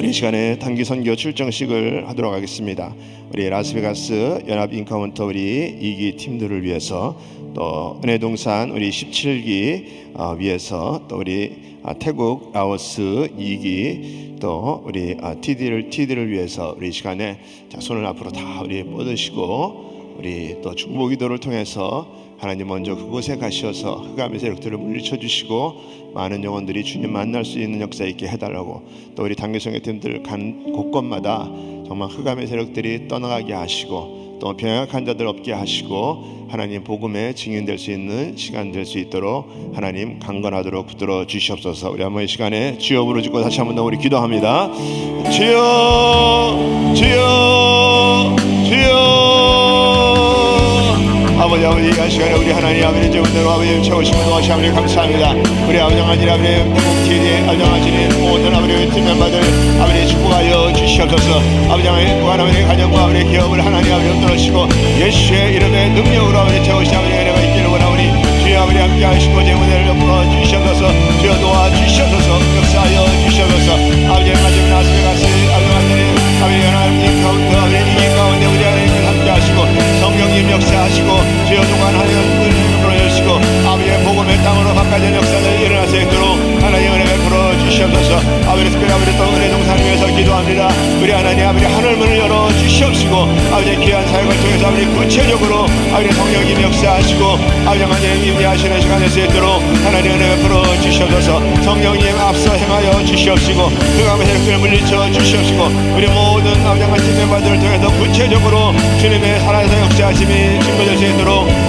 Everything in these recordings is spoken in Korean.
우리 이 시간에 단기 선교 출정식을 하도록 하겠습니다. 우리 라스베가스 연합 인카운터 우리 이기 팀들을 위해서 또 은혜동산 우리 17기 어, 위해서 또 우리 아, 태국 라오스 2기 또 우리 아, TD를 TD를 위해서 우리 이 시간에 자, 손을 앞으로 다 우리 뻗으시고 우리 또 중보 기도를 통해서 하나님 먼저 그곳에 가셔서 흑암의 세력들을 물리쳐 주시고 많은 영혼들이 주님 만날 수 있는 역사 있게 해달라고 또 우리 단계성의 팀들 간 곳곳마다 정말 흑암의 세력들이 떠나가게 하시고 또 병약한 자들 없게 하시고 하나님 복음에 증인될 수 있는 시간 될 수 있도록 하나님 강건하도록 붙들어 주시옵소서. 우리 한번 이 시간에 주여 부르짖고 다시 한번 더 우리 기도합니다. 주여 주여 주여 아버지 아버지 이 시간에 우리 하나님 아버지 주문대로 아버지 채우시면 도와시 아버지 감사합니다. 우리 아버지 하나님 아버지 대목TV의 아버지 하나님 모든 아버지 팀 멤버들 아버지 축복하여 주시옵소서. 아버지 하나님 아버지 가정과 아버지 기업을 하나님 아버지 떨어시고 예수의 이름의 능력으로 아버지 채우시 아버지 바꿔진 역사를 일어날 수 있도록 하나님 은혜 베풀어 주시옵소서. 아버지 특별히 아버지 또 은혜 동산 위해서 기도합니다. 우리 하나님 아버지 하늘 문을 열어 주시옵시고 아버지 귀한 사역을 통해서 아버지 구체적으로 아버지 성령님 역사하시고 아버지 하나님 임재하시는 시간 될수 있도록 하나님 은혜 베풀어 주시옵소서. 성령님 앞서 행하여 주시옵시고 그감의 세력들을 물리쳐 주시옵시고 우리 모든 아버지 하나님 멤버들을 통해서 구체적으로 주님의 살아서 역사하심이 증거될 수 있도록 하나님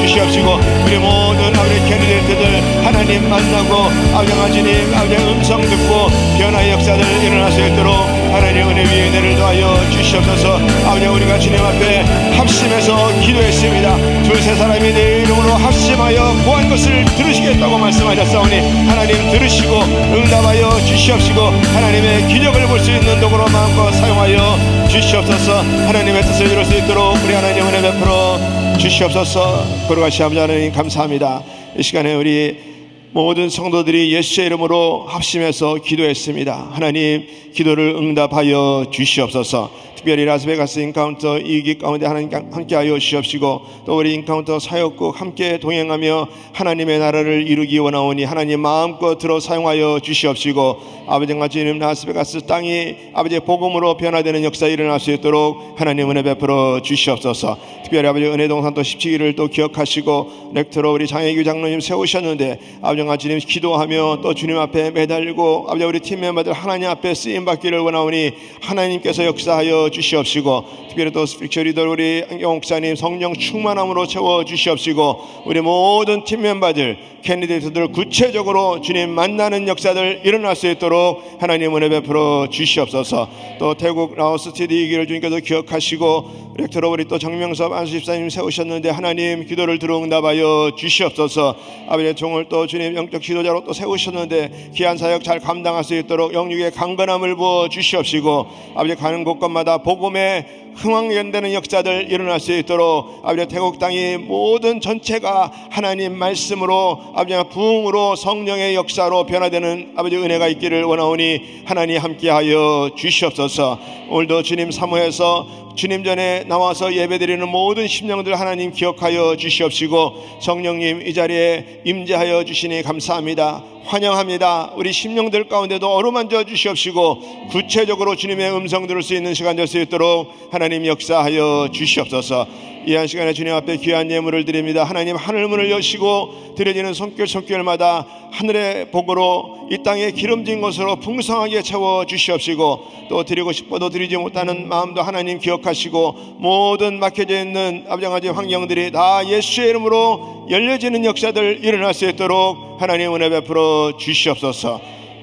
주시옵시고 우리 모든 아버지 캐리들들 하나님 만나고 아버지 하나님 아버지 음성 듣고 변화의 역사들 일어날 수 있도록 하나님 은혜 위에 은혜를 더하여 주시옵소서. 아버지 우리가 주님 앞에 합심해서 기도했습니다. 두세 사람이 내 이름으로 합심하여 구한 것을 들으시겠다고 말씀하셨사오니 하나님 들으시고 응답하여 주시옵시고 하나님의 기적을 볼 수 있는 도구로 마음껏 사용하여 주시옵소서. 하나님의 뜻을 이룰 수 있도록 우리 하나님 은혜 베풀어 주시옵소서. 거룩하시 아버지 하나님 감사합니다. 이 시간에 우리 모든 성도들이 예수의 이름으로 합심해서 기도했습니다. 하나님 기도를 응답하여 주시옵소서. 특별히 라스베가스 인카운터 이기 가운데 하나님 함께하여 주시옵시고 또 우리 인카운터 사역국 함께 동행하며 하나님의 나라를 이루기 원하오니 하나님 마음껏 들어 사용하여 주시옵시고 아버지와 주님 라스베가스 땅이 아버지의 복음으로 변화되는 역사 일어날 수 있도록 하나님 은혜 베풀어 주시옵소서. 특별히 아버지 은혜동산 또 17일을 또 기억하시고 렉터로 우리 장혜규 장로님 세우셨는데 아버지 와 주님 기도하며 또 주님 앞에 매달리고 아버지 우리 팀 멤버들 하나님 앞에 쓰임 받기를 원하오니 하나님께서 역사하여 주시옵시고 특별히 또 스피처 리더 우리 목사님 성령 충만함으로 채워 주시옵시고 우리 모든 팀 멤버들 캔디데이트들 구체적으로 주님 만나는 역사들 일어날 수 있도록 하나님 은혜 베풀어 주시옵소서. 또 태국 라오스 TD 이기를 주님께서 기억하시고 렉터로 우리 또 정명섭 안수 집사님 세우셨는데 하나님 기도를 들어 응답하여 주시옵소서. 아버지의 종을 또 주님 영적 지도자로 또 세우셨는데 귀한 사역 잘 감당할 수 있도록 영육의 강건함을 부어 주시옵시고 아버지 가는 곳곳마다 복음의 흥왕연되는 역사들 일어날 수 있도록 아버지 태국 땅이 모든 전체가 하나님 말씀으로 아버지 부흥으로 성령의 역사로 변화되는 아버지 은혜가 있기를 원하오니 하나님 함께하여 주시옵소서. 오늘도 주님 사모해서 주님 전에 나와서 예배드리는 모든 심령들 하나님 기억하여 주시옵시고 성령님 이 자리에 임재하여 주시니 감사합니다. 환영합니다. 우리 심령들 가운데도 어루만져 주시옵시고 구체적으로 주님의 음성 들을 수 있는 시간 될 수 있도록 하나님 역사하여 주시옵소서. 이 한 시간에 주님 앞에 귀한 예물을 드립니다. 하나님 하늘 문을 여시고 드려지는 손길 손길마다 하늘의 복으로 이 땅에 기름진 것으로 풍성하게 채워 주시옵시고 또 드리고 싶어도 드리지 못하는 마음도 하나님 기억하시고 모든 막혀져 있는 아버지 환경들이 다 예수의 이름으로 열려지는 역사들 일어날 수 있도록 하나님 은혜 베풀어 주시옵소서.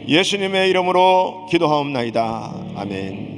예수님의 이름으로 기도하옵나이다. 아멘.